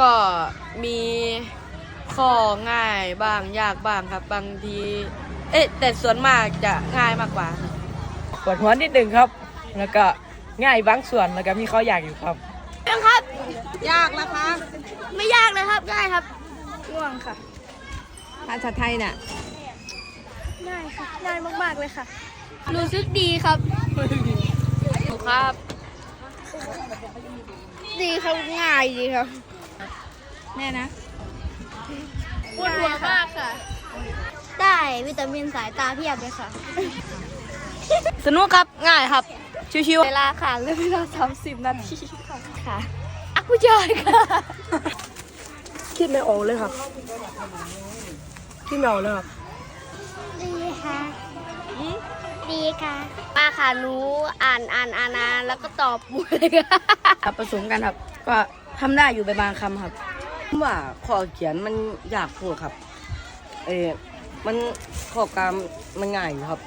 ก็มีข้อง่ายบ้างยากบ้างครับ บางที เอ๊ะแต่ส่วนมากจะง่ายมากกว่าครับปวดหัวนิดนึงครับ แล้วก็ง่ายบางส่วนแล้วก็มีข้อยากอยู่ครับครับ ยากนะคะ ไม่ยากเลยครับง่ายครับง่วงค่ะ ภาษาไทยน่ะง่ายค่ะง่ายมากๆเลยค่ะ รู้สึกดีครับ ครับ ดีครับง่ายดีครับ แน่นะปวดหัวมากค่ะ ได้วิตามินสายตาเพียบเลยค่ะ สนุกครับ ง่ายครับ ชิวเวลาค่ะเหลือเวลาสามสิบนาทีค่ะค่ะอักผู้ชายค่ะ คิดไม่ออกเลยครับคิดไม่ออกเลยครับ ดีค่ะ ดีค่ะป้าค่ะหนูอ่านอ่านอ่านอ่านแล้วก็ตอบหมดเลยค่ะ ครับผสมกันครับ ก็ทำได้อยู่ไปบางคำครับ ว่าข้อเขียนมันยากพูดครับ เออมันข้อกรรมมันง่ายอยู่ครับ